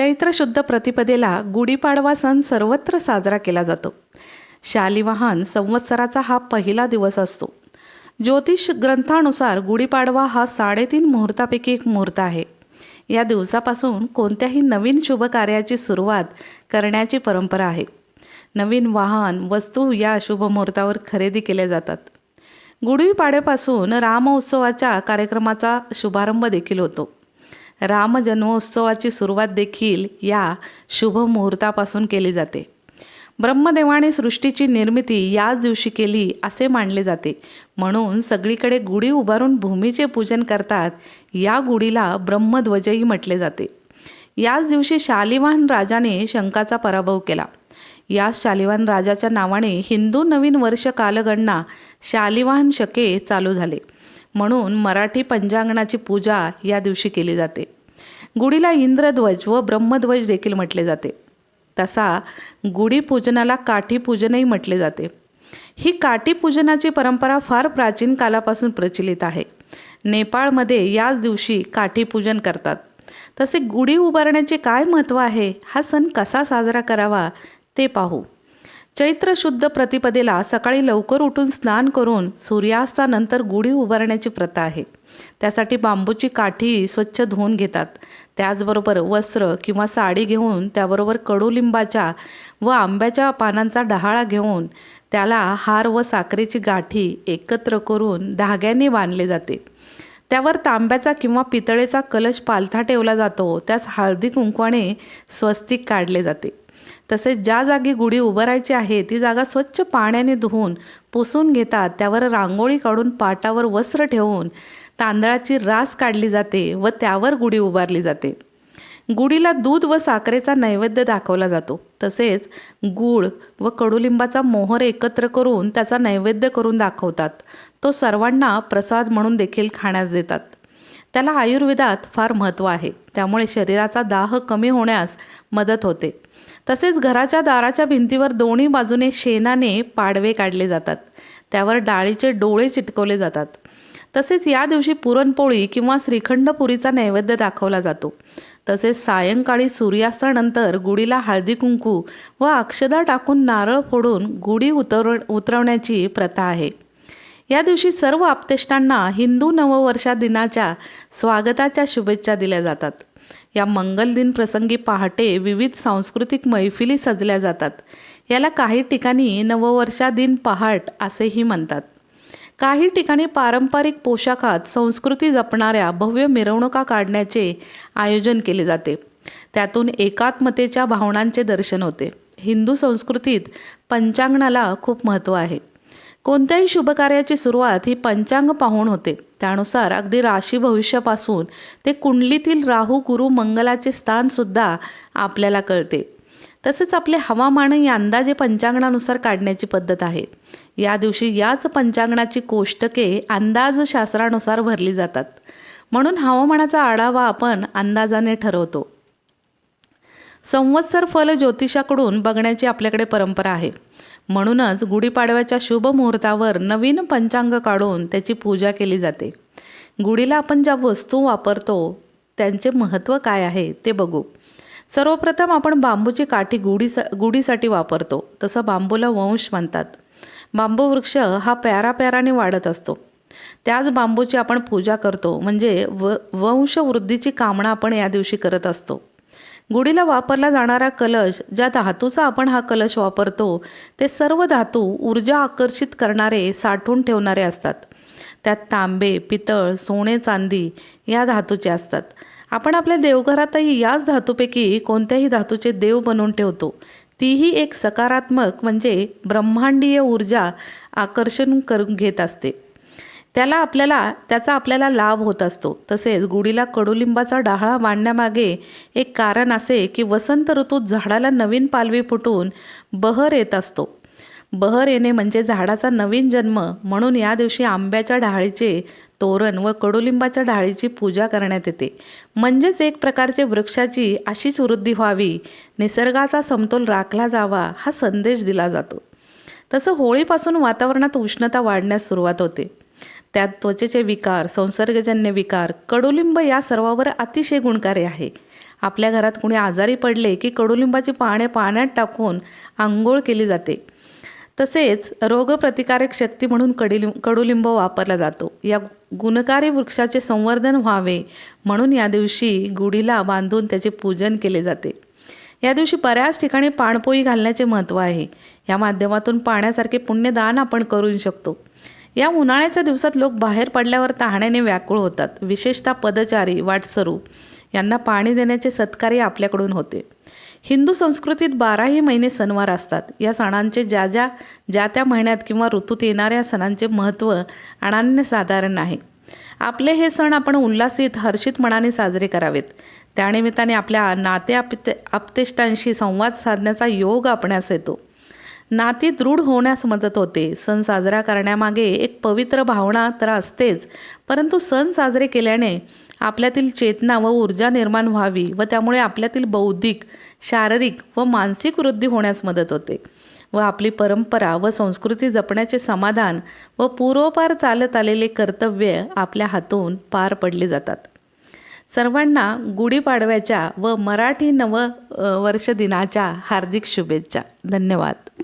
चैत्र शुद्ध प्रतिपदेला गुढीपाडवा सण सर्वत्र साजरा केला जातो शालिवाहन संवत्सराचा हा पहिला दिवस असतो ज्योतिष ग्रंथानुसार गुढीपाडवा हा साडेतीन मुहूर्तापैकी एक मुहूर्त आहे या दिवसापासून कोणत्याही नवीन शुभ कार्याची सुरुवात करण्याची परंपरा आहे नवीन वाहन वस्तू या शुभ मुहूर्तावर खरेदी केल्या जातात गुढीपाड्यापासून रामोत्सवाच्या कार्यक्रमाचा शुभारंभ देखील होतो राम जन्मोत्सवाची सुरुवात देखील या शुभ मुहूर्तापासून केली जाते. ब्रह्मदेवाने सृष्टीची निर्मिती याच दिवशी केली असे मानले जाते. म्हणून सगळीकडे गुढी उभारून भूमीचे पूजन करतात या गुढीला ब्रह्मध्वजही म्हटले जाते. याच दिवशी शालिवाहन राजाने शंकाचा पराभव केला. या शालिवाहन राजाच्या नावाने हिंदू नवीन वर्ष कालगणना शालिवाहन शके चालू झाले. म्हणून मराठी पंचांगणाची पूजा या दिवशी केली जाते. गुढीला इंद्रध्वज व ब्रह्मध्वज देखील म्हटले जाते. तसा गुढीपूजनाला काठी पूजनही म्हटले जाते. ही काठी पूजनाची परंपरा फार प्राचीन कालापासून प्रचलित आहे. नेपाळमध्ये याच दिवशी काठी पूजन करतात. तसे गुढी उभारण्याचे काय महत्त्व आहे? हा सण कसा साजरा करावा? ते पाहू. चैत्र शुद्ध प्रतिपदेला सकाळी लवकर उठून स्नान करून सूर्यास्तानंतर गुढी उभारण्याची प्रथा आहे. त्यासाठी बांबूची काठी स्वच्छ धुवून घेतात. त्याचबरोबर वस्त्र किंवा साडी घेऊन त्याबरोबर कडुलिंबाच्या व आंब्याच्या पानांचा डहाळा घेऊन त्याला हार व साखरेची गाठी एकत्र करून धाग्याने बांधले जाते. त्यावर तांब्याचा किंवा पितळेचा कलश पालथा ठेवला जातो. त्यास हळदी कुंकवाने स्वस्तिक काढले जाते. तसेच ज्या जागी गुढी उभारायची आहे ती जागा स्वच्छ पाण्याने धुवून पुसून घेतात. त्यावर रांगोळी काढून पाटावर वस्त्र ठेवून तांदळाची रास काढली जाते व त्यावर गुढी उभारली जाते. गुढीला दूध व साखरेचा नैवेद्य दाखवला जातो. तसेच गूळ व कडुलिंबाचा मोहर एकत्र करून त्याचा नैवेद्य करून दाखवतात. तो सर्वांना प्रसाद म्हणून देखील खाण्यास देतात. त्याला आयुर्वेदात फार महत्त्व आहे. त्यामुळे शरीराचा दाह कमी होण्यास मदत होते. तसेच घराच्या दाराच्या भिंतीवर दोन्ही बाजूने शेणाने पाडवे काढले जातात. त्यावर डाळीचे डोळे चिटकवले जातात. तसेच या दिवशी पुरणपोळी किंवा श्रीखंड पुरीचा नैवेद्य दाखवला जातो. तसेच सायंकाळी सूर्यास्तानंतर गुढीला हळदी कुंकू व अक्षदा टाकून नारळ फोडून गुढी उतर उतरवण्याची प्रथा आहे. या दिवशी सर्व आपतेष्टांना हिंदू नववर्षा दिनाच्या स्वागताच्या शुभेच्छा दिल्या जातात. या मंगल दिन प्रसंगी पहाटे विविध सांस्कृतिक मैफिली सजल्या जातात. याला काही ठिकाणी नववर्षा दिन पहाट असेही म्हणतात. काही ठिकाणी पारंपरिक पोशाखात संस्कृती जपणाऱ्या भव्य मिरवणुका काढण्याचे आयोजन केले जाते. त्यातून एकात्मतेच्या भावनांचे दर्शन होते. हिंदू संस्कृतीत पंचांगणाला खूप महत्त्व आहे. कोणत्याही शुभकार्याची सुरुवात ही पंचांग पाहून होते. त्यानुसार अगदी राशी भविष्यापासून ते कुंडलीतील राहू गुरु मंगलाचे स्थानसुद्धा आपल्याला कळते. तसेच आपले हवामानही अंदाजे पंचांगणानुसार काढण्याची पद्धत आहे. या दिवशी याच पंचांगणाची कोष्टके अंदाजशास्त्रानुसार भरली जातात. म्हणून हवामानाचा आढावा आपण अंदाजाने ठरवतो. संवत्सर फल ज्योतिषाकडून बघण्याची आपल्याकडे परंपरा आहे. म्हणूनच गुढीपाडव्याच्या शुभ मुहूर्तावर नवीन पंचांग काढून त्याची पूजा केली जाते. गुढीला आपण ज्या वस्तू वापरतो त्यांचे महत्त्व काय आहे ते बघू. सर्वप्रथम आपण बांबूची काठी गुढी गुढीसाठी वापरतो तसं बांबूला वंश म्हणतात. बांबू वृक्ष हा प्यारा प्याराने वाढत असतो. त्याच बांबूची आपण पूजा करतो म्हणजे व वंशवृद्धीची कामना आपण या दिवशी करत असतो. गुढीला वापरला जाणारा कलश ज्या धातूचा आपण हा कलश वापरतो ते सर्व धातू ऊर्जा आकर्षित करणारे साठवून ठेवणारे असतात. त्यात तांबे पितळ सोने चांदी या धातूचे असतात. आपण आपल्या देवघरातही याच धातूपैकी कोणत्याही धातूचे देव बनवून ठेवतो. तीही एक सकारात्मक म्हणजे ब्रह्मांडीय ऊर्जा आकर्षण करून घेत असते. त्याला आपल्याला त्याचा आपल्याला लाभ होत असतो. तसेच गुढीला कडुलिंबाचा डाहळा मांडण्यामागे एक कारण असे की वसंत ऋतूत झाडाला नवीन पालवी फुटून बहर येत असतो. बहर येणे म्हणजे झाडाचा नवीन जन्म. म्हणून या दिवशी आंब्याच्या डाळीचे तोरण व कडुलिंबाच्या डाळीची पूजा करण्यात येते. म्हणजेच एक प्रकारचे वृक्षाची अशीच वृद्धी व्हावी. निसर्गाचा समतोल राखला जावा हा संदेश दिला जातो. तसं होळीपासून वातावरणात उष्णता वाढण्यास सुरुवात होते. त्यात त्वचेचे विकार संसर्गजन्य विकार कडुलिंब या सर्वावर अतिशय गुणकारी आहे. आपल्या घरात कुणी आजारी पडले की कडुलिंबाची पाने पाण्यात टाकून आंघोळ केली जाते. तसेच रोगप्रतिकारक शक्ती म्हणून कडुलिं कडुलिंब वापरला जातो. या गुणकारी वृक्षाचे संवर्धन व्हावे म्हणून या दिवशी गुढीला बांधून त्याचे पूजन केले जाते. या दिवशी बऱ्याच ठिकाणी पाणपोई घालण्याचे महत्त्व आहे. या माध्यमातून पाण्यासारखे पुण्यदान आपण करू शकतो. या उन्हाळ्याच्या दिवसात लोक बाहेर पडल्यावर तहाण्याने व्याकुळ होतात. विशेषतः पदचारी वाटसरू यांना पाणी देण्याचे सत्कार्य आपल्याकडून होते. हिंदू संस्कृतीत बाराही महिने सणवार असतात. या सणांचे ज्या ज्या ज्या त्या महिन्यात किंवा ऋतूत येणाऱ्या सणांचे महत्त्व अनन्यसाधारण आहे. आपले हे सण आपण उल्हासित हर्षित मनाने साजरे करावेत. त्यानिमित्ताने आपल्या नाते आपते आप्तेष्टांशी संवाद साधण्याचा योग आपणास येतो. नाती दृढ होण्यास मदत होते. सण साजरा करण्यामागे एक पवित्र भावना तर असतेच. परंतु सण साजरे केल्याने आपल्यातील चेतना व ऊर्जा निर्माण व्हावी व त्यामुळे आपल्यातील बौद्धिक शारीरिक व मानसिक वृद्धी होण्यास मदत होते. व आपली परंपरा व संस्कृती जपण्याचे समाधान व पूर्वपार चालत आलेले कर्तव्य आपल्या हातून पार पडले जातात. सर्वांना गुढीपाडव्याच्या व मराठी नव वर्ष दिनाच्या हार्दिक शुभेच्छा. धन्यवाद.